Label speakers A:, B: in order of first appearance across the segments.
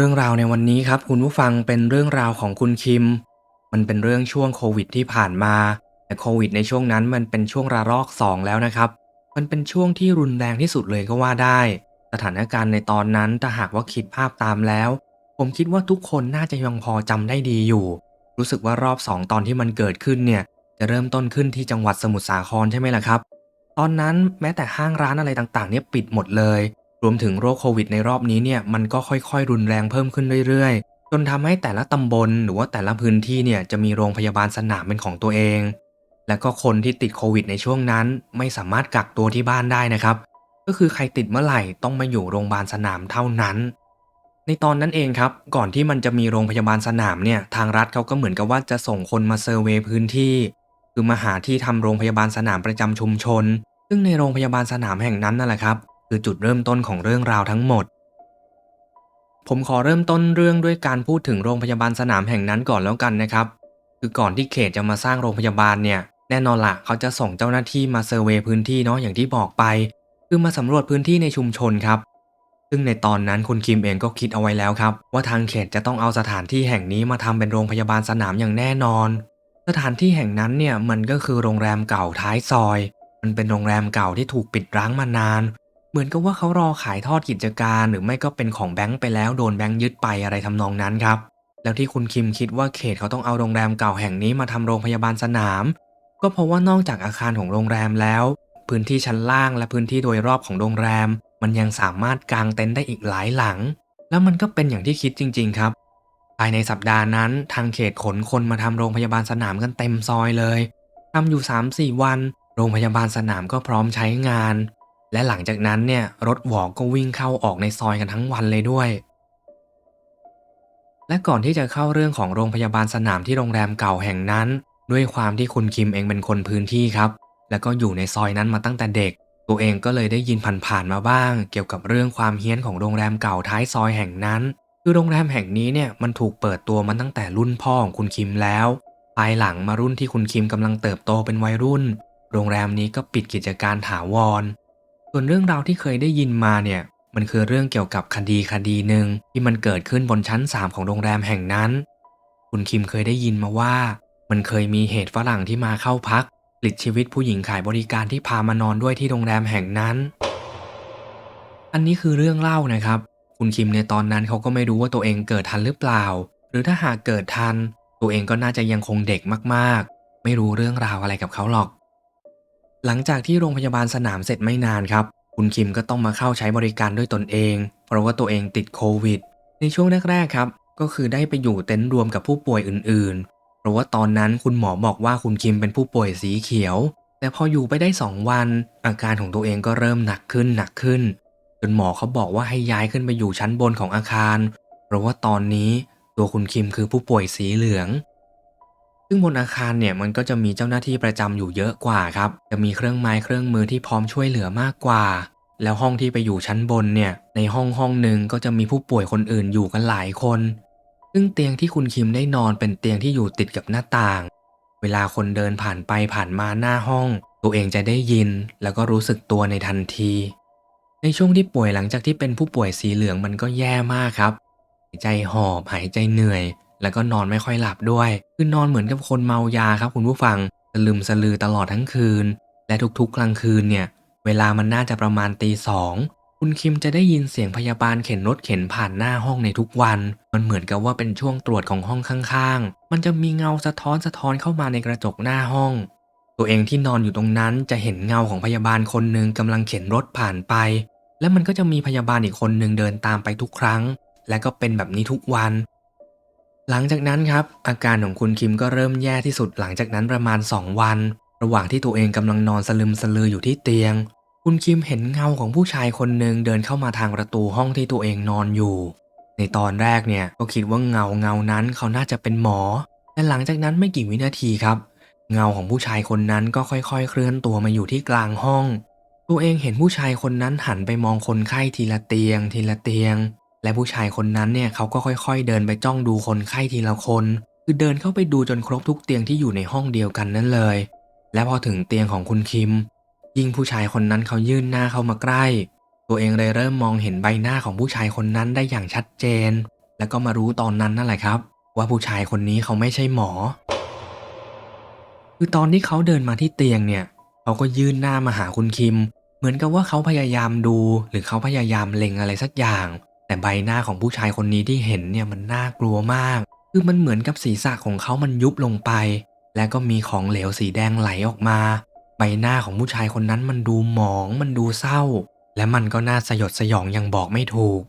A: รื่องราวในวันนี้ครับคุณผู้ฟังเป็นเรื่องราวของคุณคิม มันเป็นเรื่องช่วงโควิดที่ผ่านมาแต่โควิดในช่วงนั้นมันเป็นช่วงระลอกสองแล้วนะครับ มันเป็นช่วงที่รุนแรงที่สุดเลยก็ว่าได้ สถานการณ์ในตอนนั้นถ้าหากว่าคิดภาพตามแล้ว ผมคิดว่าทุกคนน่าจะยังพอจำได้ดีอยู่ รู้สึกว่ารอบสองตอนที่มันเกิดขึ้นเนี่ยจะเริ่มต้นขึ้นที่จังหวัดสมุทรสาครใช่ไหมล่ะครับ ตอนนั้นแม้แต่ห้างร้านอะไรต่างๆเนี่ยปิดหมดเลย รวมถึงโรคโควิดในรอบนี้เนี่ยมันก็ค่อยๆ รุนแรงเพิ่มขึ้นเรื่อยๆ จนทำให้แต่ละตำบลหรือว่าแต่ละพื้นที่เนี่ยจะมีโรงพยาบาลสนามเป็นของตัวเอง และก็คนที่ติดโควิดในช่วงนั้น ไม่สามารถกักตัวที่บ้านได้นะครับ ก็คือใครติดเมื่อไหร่ต้องมาอยู่โรงพยาบาลสนามเท่านั้น ในตอนนั้นเองครับ ก่อนที่มันจะมีโรงพยาบาลสนามเนี่ยทางรัฐเขาก็เหมือนกับว่าจะส่งคนมาเซอร์เวย์พื้นที่ คือมาหาที่ทำโรงพยาบาลสนามประจำชุมชน ซึ่งในโรงพยาบาลสนามแห่งนั้นนั่นแหละครับ คือจุดเริ่มต้นของเรื่องราวทั้งหมด ผมขอเริ่มต้นเรื่องด้วยการพูดถึงโรงพยาบาลสนามแห่งนั้นก่อนแล้วกันนะครับ คือก่อนที่เขตจะมาสร้างโรงพยาบาลเนี่ยแน่นอนละเขาจะส่งเจ้าหน้าที่มาเซอร์เวย์พื้นที่เนาะอย่างที่บอกไป คือมาสำรวจพื้นที่ในชุมชนครับ ซึ่งในตอนนั้นคุณคิมเองก็คิดเอาไว้แล้วครับ ว่าทางเขตจะต้องเอาสถานที่แห่งนี้มาทำเป็นโรงพยาบาลสนามอย่างแน่นอน สถานที่แห่งนั้นเนี่ยมันก็คือโรงแรมเก่าท้ายซอย มันเป็นโรงแรมเก่าที่ถูกปิดร้างมานาน เหมือนกับว่าเขารอขายทอดกิจการหรือไม่ก็เป็นของแบงค์ไปแล้วโดนแบงค์ยึดไปอะไรทำนองนั้นครับ แล้วที่คุณคิมคิดว่าเขตเขาต้องเอาโรงแรมเก่าแห่งนี้มาทำโรงพยาบาลสนาม ก็เพราะว่านอกจากอาคารของโรงแรมแล้ว พื้นที่ชั้นล่างและพื้นที่โดยรอบของโรงแรม มันยังสามารถกางเต็นท์ได้อีกหลายหลัง แล้วมันก็เป็นอย่างที่คิดจริง ๆ ครับภายในสัปดาห์นั้นทางเขตขนคนมาทำโรงพยาบาลสนามกันเต็มซอยเลยทำอยู่ 3-4 วัน โรงพยาบาลสนามก็พร้อมใช้งาน และหลังจากนั้นเนี่ยรถหวอก็วิ่งเข้าออกในซอยกันทั้งวันเลยด้วย และก่อนที่จะเข้าเรื่องของโรงพยาบาลสนามที่โรงแรมเก่าแห่งนั้น ด้วยความที่คุณคิมเองเป็นคนพื้นที่ครับ แล้วก็อยู่ในซอยนั้นมาตั้งแต่เด็ก ตัวเองก็เลยได้ยินผ่านๆมาบ้าง เกี่ยวกับเรื่องความเฮี้ยนของโรงแรมเก่าท้ายซอยแห่งนั้นคือโรงแรมแห่งนี้เนี่ยมันถูกเปิดตัวมาตั้งแต่รุ่นพ่อของคุณคิมแล้ว ภายหลังมารุ่นที่คุณคิมกำลังเติบโตเป็นวัยรุ่น โรงแรมนี้ก็ปิดกิจการถาวร ส่วนเรื่องราวที่เคยได้ยินมาเนี่ยมันคือเรื่องเกี่ยวกับคดีคดีหนึ่งที่มันเกิดขึ้นบนชั้น 3 ของโรงแรมแห่งนั้น คุณคิมเคยได้ยินมาว่า มันเคยมีเหตุฝรั่งที่มาเข้าพักปลิดชีวิตผู้หญิงขายบริการที่พามานอนด้วยที่โรงแรมแห่งนั้น อันนี้คือเรื่องเล่านะครับ คุณคิมในตอนนั้นเขาก็ไม่รู้ว่าตัวเองเกิดทันหรือเปล่า หรือถ้าหากเกิดทัน ตัวเองก็น่าจะยังคงเด็กมากๆ ไม่รู้เรื่องราวอะไรกับเขาหรอก หลังจากที่โรงพยาบาลสนามเสร็จไม่นานครับ คุณคิมก็ต้องมาเข้าใช้บริการด้วยตนเอง เพราะว่าตัวเองติดโควิด ในช่วงแรกๆครับ ก็คือได้ไปอยู่เต็นท์รวมกับผู้ป่วยอื่นๆ เพราะว่าตอนนั้นคุณหมอบอกว่าคุณคิมเป็นผู้ป่วยสีเขียว แต่พออยู่ไปได้ 2 วัน อาการของตัวเองก็เริ่มหนักขึ้นหนักขึ้น จนหมอเขาบอกว่าให้ย้ายขึ้นไปอยู่ชั้นบนของอาคาร เพราะว่าตอนนี้ตัวคุณคิมคือผู้ป่วยสีเหลือง ซึ่งบนอาคารเนี่ยมันก็จะมีเจ้าหน้าที่ประจำอยู่เยอะกว่าครับ จะมีเครื่องไม้เครื่องมือที่พร้อมช่วยเหลือมากกว่า แล้วห้องที่ไปอยู่ชั้นบนเนี่ย ในห้องห้องหนึ่งก็จะมีผู้ป่วยคนอื่นอยู่กันหลายคน ซึ่งเตียงที่คุณคิมได้นอนเป็นเตียงที่อยู่ติดกับหน้าต่าง เวลาคนเดินผ่านไปผ่านมาหน้าห้อง ตัวเองจะได้ยิน แล้วก็รู้สึกตัวในทันที ในช่วงที่ป่วยหลังจากที่เป็นผู้ป่วยสีเหลืองมันก็แย่มากครับหายใจหอบหายใจเหนื่อย แล้วก็นอนไม่ค่อยหลับด้วย คือนอนเหมือนกับคนเมายาครับคุณผู้ฟังสลืมสลือตลอดทั้งคืน และทุกๆกลางคืนเนี่ย เวลามันน่าจะประมาณตีสองคุณคิมจะได้ยินเสียงพยาบาลเข็นรถเข็นผ่านหน้าห้องในทุกวัน มันเหมือนกับว่าเป็นช่วงตรวจของห้องข้างๆ มันจะมีเงาสะท้อนสะท้อนเข้ามาในกระจกหน้าห้อง ตัวเองที่นอนอยู่ตรงนั้นจะเห็นเงาของพยาบาลคนหนึ่งกำลังเข็นรถผ่านไป และมันก็จะมีพยาบาลอีกคนหนึ่งเดินตามไปทุกครั้ง และก็เป็นแบบนี้ทุกวัน หลังจากนั้นครับ อาการของคุณคิมก็เริ่มแย่ที่สุดหลังจากนั้นประมาณ 2 วัน ระหว่างที่ตัวเองกำลังนอนสลึมสลืออยู่ที่เตียง คุณคิมเห็นเงาของผู้ชายคนหนึ่งเดินเข้ามาทางประตูห้องที่ตัวเองนอนอยู่ ในตอนแรกเนี่ยก็คิดว่าเงาเงานั้นเขาน่าจะเป็นหมอแต่หลังจากนั้นไม่กี่วินาทีครับ เงาของผู้ชายคนนั้นก็ค่อยๆ เคลื่อนตัวมาอยู่ที่กลางห้อง ตัวเองเห็นผู้ชายคนนั้นหันไปมองคนไข้ทีละเตียง ทีละเตียง และผู้ชายคนนั้นเนี่ยเขาก็ค่อยๆ เดินไปจ้องดูคนไข้ทีละคน คือเดินเข้าไปดูจนครบทุกเตียงที่อยู่ในห้องเดียวกันนั่นเลย และพอถึงเตียงของคุณคิม ยิ่งผู้ชายคนนั้นเขายื่นหน้าเข้ามาใกล้ ตัวเองเลยเริ่มมองเห็นใบหน้าของผู้ชายคนนั้นได้อย่างชัดเจน แล้วก็มารู้ตอนนั้นนั่นแหละครับ ว่าผู้ชายคนนี้เขาไม่ใช่หมอ คือตอนที่เขาเดินมาที่เตียงเนี่ยเขาก็ยื่นหน้ามาหาคุณคิม เหมือนกับว่าเขาพยายามดู หรือเขาพยายามเล็งอะไรสักอย่าง แต่ใบหน้าของผู้ชายคนนี้ที่เห็นเนี่ยมันน่ากลัวมาก คือมันเหมือนกับศีรษะของเขามันยุบลงไป และก็มีของเหลวสีแดงไหลออกมา ใบหน้าของผู้ชายคนนั้นมันดูหมอง มันดูเศร้า และมันก็น่าสยดสยองยังบอกไม่ถูก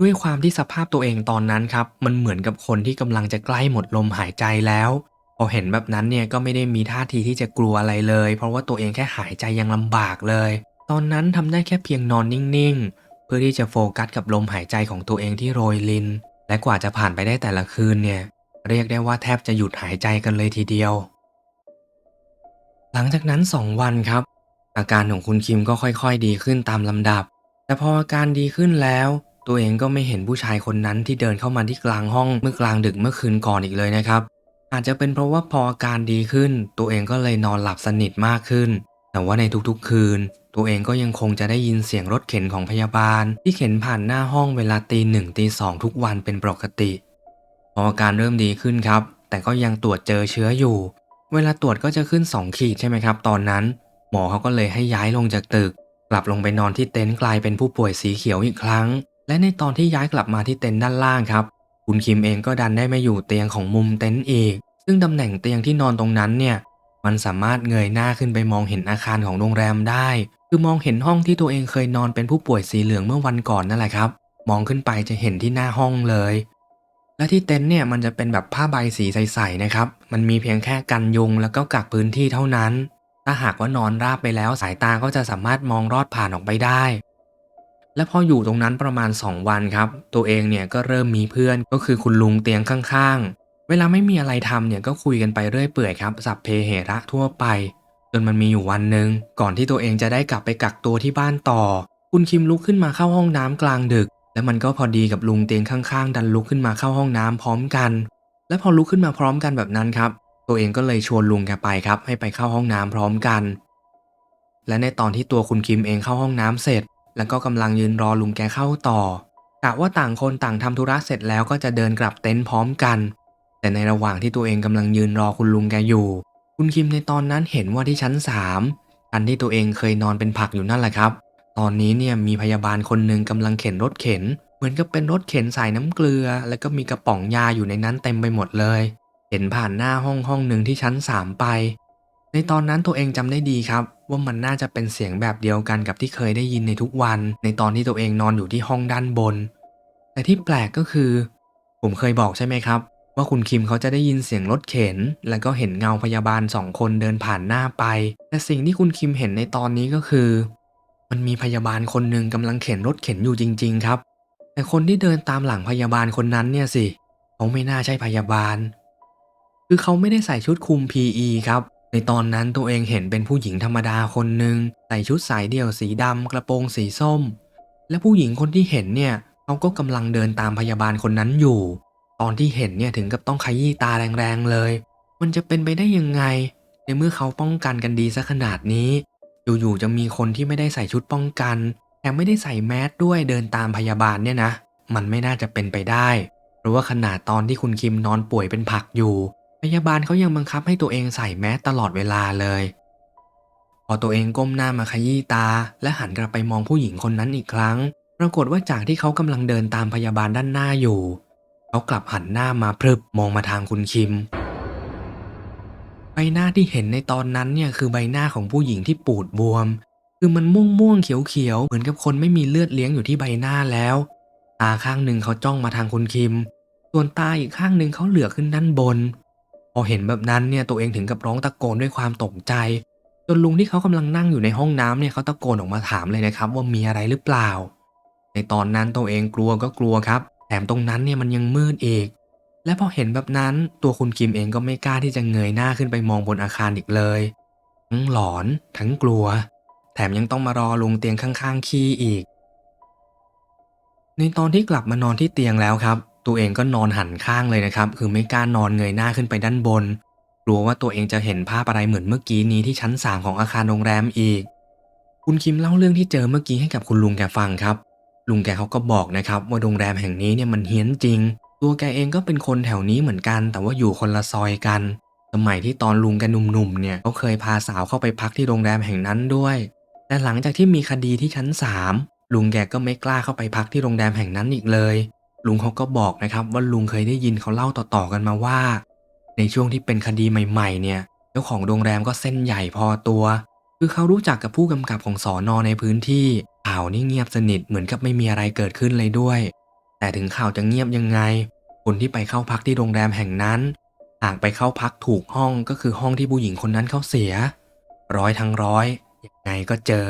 A: ด้วยความที่สภาพตัวเองตอนนั้นครับ มันเหมือนกับคนที่กำลังจะใกล้หมดลมหายใจแล้วพอเห็นแบบนั้นเนี่ยก็ไม่ได้มีท่าทีที่จะกลัวอะไรเลย เพราะว่าตัวเองแค่หายใจยังลำบากเลย ตอนนั้นทำได้แค่เพียงนอนนิ่งๆ เพื่อที่จะโฟกัสกับลมหายใจของตัวเองที่โรยลิน และกว่าจะผ่านไปได้แต่ละคืนเนี่ย เรียกได้ว่าแทบจะหยุดหายใจกันเลยทีเดียว หลังจากนั้น 2 วันครับ อาการของคุณคิมก็ค่อยๆ ดีขึ้นตามลำดับ แต่พออาการดีขึ้นแล้ว ตัวเองก็ไม่เห็นผู้ชายคนนั้นที่เดินเข้ามาที่กลางห้องเมื่อกลางดึกเมื่อคืนก่อนอีกเลยนะครับอาจจะเป็นเพราะว่าพออาการดีขึ้น ตัวเองก็เลยนอนหลับสนิทมากขึ้น แต่ว่าในทุกๆคืน ตัวเองก็ยังคงจะได้ยินเสียงรถเข็นของพยาบาล ที่เข็นผ่านหน้าห้องเวลาตีหนึ่งตีสองทุกวันเป็นปกติ พออาการเริ่มดีขึ้นครับ แต่ก็ยังตรวจเจอเชื้ออยู่ เวลาตรวจก็จะขึ้น 2 ขีดใช่ไหมครับ ตอนนั้น หมอเขาก็เลยให้ย้ายลงจากตึก กลับลงไปนอนที่เต็นท์กลายเป็นผู้ป่วยสีเขียวอีกครั้ง และในตอนที่ย้ายกลับมาที่เต็นท์ด้านล่างครับ คุณคิมเองก็ดันได้ไมาอยู่เตียงของมุมเต็นท์อีกซึ่งตำแหน่งเตียงที่นอนตรงนั้นเนี่ย มันสามารถเงยหน้าขึ้นไปมองเห็นอาคารของโรงแรมได้ คือมองเห็นห้องที่ตัวเองเคยนอนเป็นผู้ป่วยสีเหลืองเมื่อวันก่อนนั่นแหละครับ มองขึ้นไปจะเห็นที่หน้าห้องเลย และที่เต็นท์เนี่ยมันจะเป็นแบบผ้าใบสีใสๆนะครับ มันมีเพียงแค่กันยุงแล้วก็กักพื้นที่เท่านั้น ถ้าหากว่านอนราบไปแล้วสายตาก็จะสามารถมองรอดผ่านออกไปได้และพออยู่ตรงนั้นประมาณ 2 วันครับ ตัวเองเนี่ยก็เริ่มมีเพื่อนก็คือคุณลุงเตียงข้าง เวลาไม่มีอะไรทำเนี่ยก็คุยกันไปเรื่อยเปื่อยครับสับเพเหระทั่วไป จนมันมีอยู่วันหนึ่งก่อนที่ตัวเองจะได้กลับไปกักตัวที่บ้านต่อ คุณคิมลุกขึ้นมาเข้าห้องน้ำกลางดึก และมันก็พอดีกับลุงเตียงข้างๆ ดันลุกขึ้นมาเข้าห้องน้ำพร้อมกัน และพอลุกขึ้นมาพร้อมกันแบบนั้นครับ ตัวเองก็เลยชวนลุงแกไปครับ ให้ไปเข้าห้องน้ำพร้อมกัน และในตอนที่ตัวคุณคิมเองเข้าห้องน้ำเสร็จ แล้วก็กำลังยืนรอลุงแกเข้าต่อกะว่าต่างคนต่างทำธุระเสร็จแล้วก็จะเดินกลับเต็นท์พร้อมกัน แต่ในระหว่างที่ตัวเองกำลังยืนรอคุณลุงแกอยู่ คุณคิมในตอนนั้นเห็นว่าที่ชั้นสามชั้นที่ตัวเองเคยนอนเป็นผักอยู่นั่นแหละครับ ตอนนี้เนี่ยมีพยาบาลคนหนึ่งกำลังเข็นรถเข็น เหมือนกับเป็นรถเข็นใส่น้ำเกลือ แล้วก็มีกระป๋องยาอยู่ในนั้นเต็มไปหมดเลย เห็นผ่านหน้าห้องห้องหนึ่งที่ชั้นสามไป ในตอนนั้นตัวเองจำได้ดีครับ ว่ามันน่าจะเป็นเสียงแบบเดียวกันกับที่เคยได้ยินในทุกวัน ในตอนที่ตัวเองนอนอยู่ที่ห้องด้านบน แต่ที่แปลกก็คือ ผมเคยบอกใช่ไหมครับ ว่าคุณคิมเขาจะได้ยินเสียงรถเข็น แล้วก็เห็นเงาพยาบาลสองคนเดินผ่านหน้าไป แต่สิ่งที่คุณคิมเห็นในตอนนี้ก็คือ มันมีพยาบาลคนหนึ่งกำลังเข็นรถเข็นอยู่จริง ๆ ครับ แต่คนที่เดินตามหลังพยาบาลคนนั้นเนี่ยสิเขาไม่น่าใช่พยาบาล คือเขาไม่ได้ใส่ชุดคลุม PE ครับ ในตอนนั้นตัวเองเห็นเป็นผู้หญิงธรรมดาคนหนึ่งใส่ชุดสายเดี่ยวสีดำกระโปรงสีส้ม และผู้หญิงคนที่เห็นเนี่ยเขาก็กำลังเดินตามพยาบาลคนนั้นอยู่ ตอนที่เห็นเนี่ยถึงกับต้องขยี้ตาแรงๆเลย มันจะเป็นไปได้ยังไง ในเมื่อเขาป้องกันกันดีซะขนาดนี้ อยู่ๆจะมีคนที่ไม่ได้ใส่ชุดป้องกันแถมไม่ได้ใส่แมสด้วยเดินตามพยาบาลเนี่ยนะ มันไม่น่าจะเป็นไปได้ เพราะว่าขนาดตอนที่คุณคิมนอนป่วยเป็นผักอยู่ พยาบาลเขายังบังคับให้ตัวเองใส่แมสตลอดเวลาเลย พอตัวเองก้มหน้ามาขยี้ตา และหันกลับไปมองผู้หญิงคนนั้นอีกครั้ง ปรากฏว่าจากที่เขากำลังเดินตามพยาบาลด้านหน้าอยู่ เขากลับหันหน้ามาพรึบมองมาทางคุณคิม ใบหน้าที่เห็นในตอนนั้นเนี่ยคือใบหน้าของผู้หญิงที่ปูดบวม คือมันม่วงม่วงๆเขียวเขียวๆเหมือนกับคนไม่มีเลือดเลี้ยงอยู่ที่ใบหน้าแล้ว ตาข้างหนึ่งเขาจ้องมาทางคุณคิม ส่วนตาอีกข้างหนึ่งเขาเหลือขึ้นด้านบน พอเห็นแบบนั้นเนี่ยตัวเองถึงกับร้องตะโกนด้วยความตกใจ จนลุงที่เขากำลังนั่งอยู่ในห้องน้ำเนี่ยเขาตะโกนออกมาถามเลยนะครับ ว่ามีอะไรหรือเปล่า ในตอนนั้นตัวเองกลัวก็กลัวครับ แถมตรงนั้นเนี่ยมันยังมืดอีก และพอเห็นแบบนั้นตัวคุณคิมเองก็ไม่กล้าที่จะเงยหน้าขึ้นไปมองบนอาคารอีกเลย ทั้งหลอนทั้งกลัว แถมยังต้องมารอลงเตียงข้างๆ ขี้อีก ในตอนที่กลับมานอนที่เตียงแล้วครับ ตัวเองก็นอนหันข้างเลยนะครับ คือไม่กล้านอนเงยหน้าขึ้นไปด้านบน กลัวว่าตัวเองจะเห็นภาพอะไรเหมือนเมื่อกี้นี้ที่ชั้นสามของอาคารโรงแรมอีก คุณคิมเล่าเรื่องที่เจอเมื่อกี้ให้กับคุณลุงแกฟังครับ ลุงแกเขาก็บอกนะครับว่าโรงแรมแห่งนี้เนี่ยมันเฮี้ยนจริง ตัวแกเองก็เป็นคนแถวนี้เหมือนกัน แต่ว่าอยู่คนละซอยกัน สมัยที่ตอนลุงแกหนุ่มๆเนี่ยเขาเคยพาสาวเข้าไปพักที่โรงแรมแห่งนั้นด้วย แต่หลังจากที่มีคดีที่ชั้น 3 ลุงแกก็ไม่กล้าเข้าไปพักที่โรงแรมแห่งนั้นอีกเลย ลุงเขาก็บอกนะครับว่าลุงเคยได้ยินเขาเล่าต่อๆกันมาว่า ในช่วงที่เป็นคดีใหม่ๆเนี่ยเจ้าของโรงแรมก็เส้นใหญ่พอตัว คือเขารู้จักกับผู้กำกับของสอนอในพื้นที่ ข่าวนี่เงียบสนิทเหมือนกับไม่มีอะไรเกิดขึ้นเลยด้วย แต่ถึงข่าวจะเงียบยังไง คนที่ไปเข้าพักที่โรงแรมแห่งนั้น หากไปเข้าพักถูกห้องก็คือห้องที่ผู้หญิงคนนั้นเขาเสีย ร้อยทั้งร้อยยังไงก็เจอ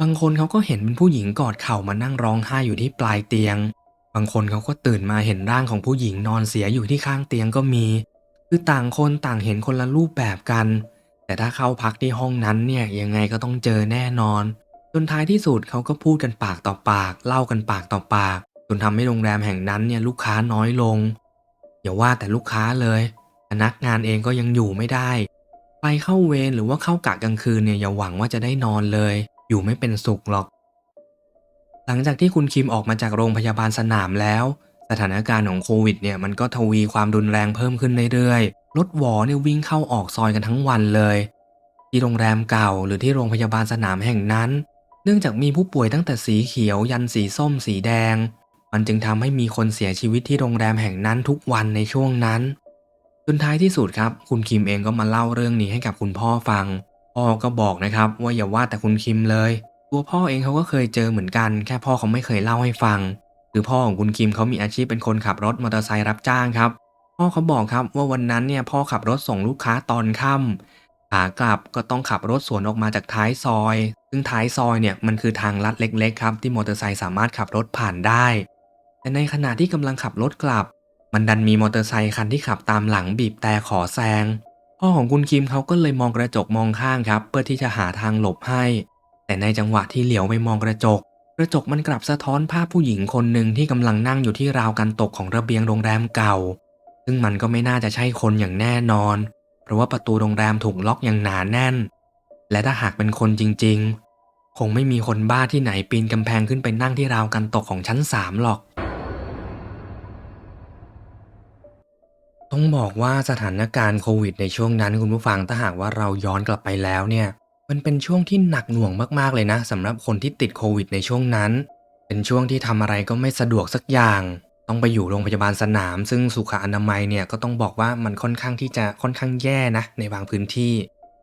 A: บางคนเขาก็เห็นเป็นผู้หญิงกอดเข่ามานั่งร้องไห้อยู่ที่ปลายเตียง บางคนเขาก็ตื่นมาเห็นร่างของผู้หญิงนอนเสียอยู่ที่ข้างเตียงก็มี คือต่างคนต่างเห็นคนละรูปแบบกัน แต่ถ้าเข้าพักที่ห้องนั้นเนี่ยยังไงก็ต้องเจอแน่นอน นท้ายที่สุดเขาก็พูดกันปากต่อปาก เล่ากันปากต่อปาก จนทำให้โรงแรมแห่งนั้นเนี่ยลูกค้าน้อยลง อย่าว่าแต่ลูกค้าเลย พนักงานเองก็ยังอยู่ไม่ได้ ไปเข้าเวรหรือว่าเข้ากะกลางคืนเนี่ยอย่าหวังว่าจะได้นอนเลย อยู่ไม่เป็นสุขหรอก หลังจากที่คุณคิมออกมาจากโรงพยาบาลสนามแล้ว สถานการณ์ของโควิดเนี่ยมันก็ทวีความรุนแรงเพิ่มขึ้นเรื่อยๆ รถวอเนี่ยวิ่งเข้าออกซอยกันทั้งวันเลยที่โรงแรมเก่าหรือที่โรงพยาบาลสนามแห่งนั้น นื่องจากมีผู้ป่วยตั้งแต่สีเขียวยันสีส้มสีแดง มันจึงทำให้มีคนเสียชีวิตที่โรงแรมแห่งนั้นทุกวันในช่วงนั้นจนท้ายที่สุดครับ คุณคิมเองก็มาเล่าเรื่องนี้ให้กับคุณพ่อฟัง พ่อก็บอกนะครับว่าอย่าว่าแต่คุณคิมเลย ตัวพ่อเองเขาก็เคยเจอเหมือนกัน แค่พ่อเขาไม่เคยเล่าให้ฟัง คือพ่อของคุณคิมเขามีอาชีพเป็นคนขับรถมอเตอร์ไซค์รับจ้างครับ พ่อเขาบอกครับว่าวันนั้นเนี่ยพ่อขับรถส่งลูกค้าตอนค่ำ ขากลับก็ต้องขับรถสวนออกมาจากท้ายซอย ซึ่งท้ายซอยเนี่ยมันคือทางลัดเล็กๆครับที่มอเตอร์ไซค์สามารถขับรถผ่านได้ แต่ในขณะที่กำลังขับรถกลับ มันดันมีมอเตอร์ไซค์คันที่ขับตามหลังบีบแต่ขอแซง พ่อของคุณคิมเขาก็เลยมองกระจกมองข้างครับ เพื่อที่จะหาทางหลบให้ แต่ในจังหวะที่เหลียวไปมองกระจก กระจกมันกลับสะท้อนภาพผู้หญิงคนหนึ่งที่กำลังนั่งอยู่ที่ราวกันตกของระเบียงโรงแรมเก่า ซึ่งมันก็ไม่น่าจะใช่คนอย่างแน่นอน เพราะว่าประตูโรงแรมถูกล็อกอย่างหนาแน่น และถ้าหากเป็นคนจริงๆ คงไม่มีคนบ้าที่ไหนปีนกำแพงขึ้นไปนั่งที่ราวกันตกของชั้นสามหรอก ต้องบอกว่าสถานการณ์โควิดในช่วงนั้นคุณผู้ฟังถ้าหากว่าเราย้อนกลับไปแล้วเนี่ย มันเป็นช่วงที่หนักหน่วงมากๆเลยนะสำหรับคนที่ติดโควิดในช่วงนั้น เป็นช่วงที่ทำอะไรก็ไม่สะดวกสักอย่าง ต้องไปอยู่โรงพยาบาลสนาม ซึ่งสุขอนามัยเนี่ยก็ต้องบอกว่ามันค่อนข้างที่จะค่อนข้างแย่นะในบางพื้นที่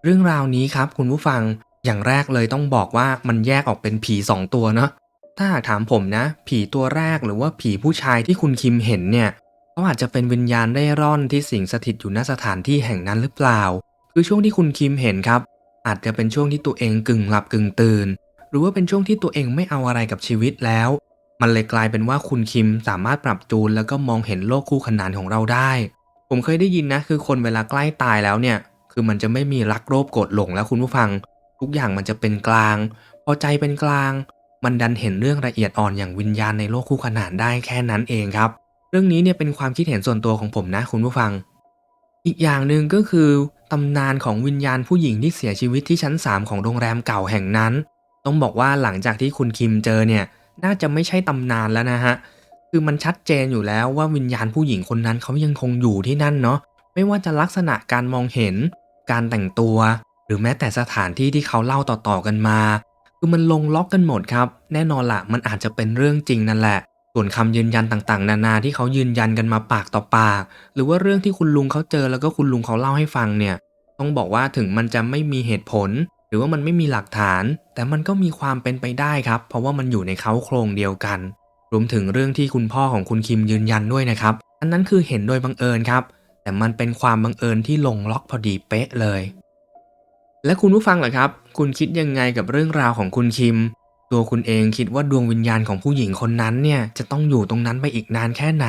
A: เรื่องราวนี้ครับ คุณผู้ฟังอย่างแรกเลยต้องบอกว่ามันแยกออกเป็นผีสองตัวเนาะถ้าหากถามผมนะ ผีตัวแรกหรือว่าผีผู้ชายที่คุณคิมเห็นเนี่ยเขาอาจจะเป็นวิญญาณเร่ร่อนที่สิงสถิตอยู่ณสถานที่แห่งนั้นหรือเปล่า คือช่วงที่คุณคิมเห็นครับ อาจจะเป็นช่วงที่ตัวเองกึ่งหลับกึ่งตื่น หรือว่าเป็นช่วงที่ตัวเองไม่เอาอะไรกับชีวิตแล้ว มันเลยกลายเป็นว่าคุณคิมสามารถปรับจูน แล้วก็มองเห็นโลกคู่ขนานของเราได้ ผมเคยได้ยินนะ คือคนเวลาใกล้ตายแล้วเนี่ย คือมันจะไม่มีรักโลภโกรธหลงแล้วคุณผู้ฟัง ทุกอย่างมันจะเป็นกลาง พอใจเป็นกลาง มันดันเห็นเรื่องละเอียดอ่อนอย่างวิญญาณในโลกคู่ขนานได้แค่นั้นเองครับ เรื่องนี้เนี่ยเป็นความคิดเห็นส่วนตัวของผมนะคุณผู้ฟัง อีกอย่างหนึ่งก็คือตำนานของวิญญาณผู้หญิงที่เสียชีวิตที่ชั้น 3 ของโรงแรมเก่าแห่งนั้น ต้องบอกว่าหลังจากที่คุณคิมเจอเนี่ย น่าจะไม่ใช่ตำนานแล้วนะฮะ คือมันชัดเจนอยู่แล้วว่าวิญญาณผู้หญิงคนนั้นเขายังคงอยู่ที่นั่นเนาะ ไม่ว่าจะลักษณะการมองเห็น การแต่งตัว หรือแม้แต่สถานที่ที่เขาเล่าต่อๆกันมา คือมันลงล็อกกันหมดครับ แน่นอนละมันอาจจะเป็นเรื่องจริงนั่นแหละ ส่วนคำยืนยันต่างๆ นานาที่เขายืนยันกันมาปากต่อปาก หรือว่าเรื่องที่คุณลุงเขาเจอแล้วก็คุณลุงเขาเล่าให้ฟังเนี่ย ต้องบอกว่าถึงมันจะไม่มีเหตุผล รือว่ามันไม่มีหลักฐาน แต่มันก็มีความเป็นไปได้ครับ เพราะว่ามันอยู่ในเขาโครงเดียวกัน รวมถึงเรื่องที่คุณพ่อของคุณคิมยืนยันด้วยนะครับ อันนั้นคือเห็นโดยบังเอิญครับ แต่มันเป็นความบังเอิญที่ลงล็อกพอดีเป๊ะเลย และคุณผู้ฟังล่ะครับ คุณคิดยังไงกับเรื่องราวของคุณคิม ตัวคุณเองคิดว่าดวงวิญญาณของผู้หญิงคนนั้นเนี่ยจะต้องอยู่ตรงนั้นไปอีกนานแค่ไหน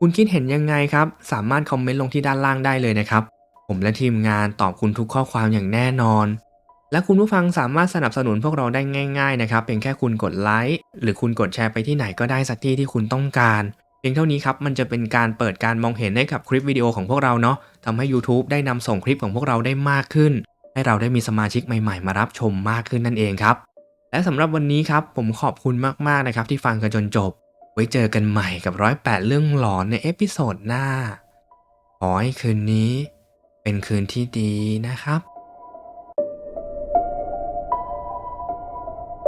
A: คุณคิดเห็นยังไงครับ สามารถคอมเมนต์ลงที่ด้านล่างได้เลยนะครับผมและทีมงานตอบคุณทุกข้อความอย่างแน่นอน และคุณผู้ฟังสามารถสนับสนุนพวกเราได้ง่าย ๆ นะครับ เพียงแค่คุณกดไลค์หรือคุณกดแชร์ไปที่ไหนก็ได้สักที่ที่คุณต้องการ เพียงเท่านี้ครับ มันจะเป็นการเปิดการมองเห็นให้กับคลิปวิดีโอของพวกเราเนาะทำให้ YouTube ได้นำส่งคลิปของพวกเราได้มากขึ้น ให้เราได้มีสมาชิกใหม่ๆ มารับชมมากขึ้นนั่นเองครับ และสำหรับวันนี้ครับผมขอบคุณมากๆนะครับที่ฟังกันจนจบ ไว้เจอกันใหม่กับร้อยแปดเรื่องหลอนในเอพิโซดหน้าขอให้คืนนี้ เป็นคืนที่ดีนะครับ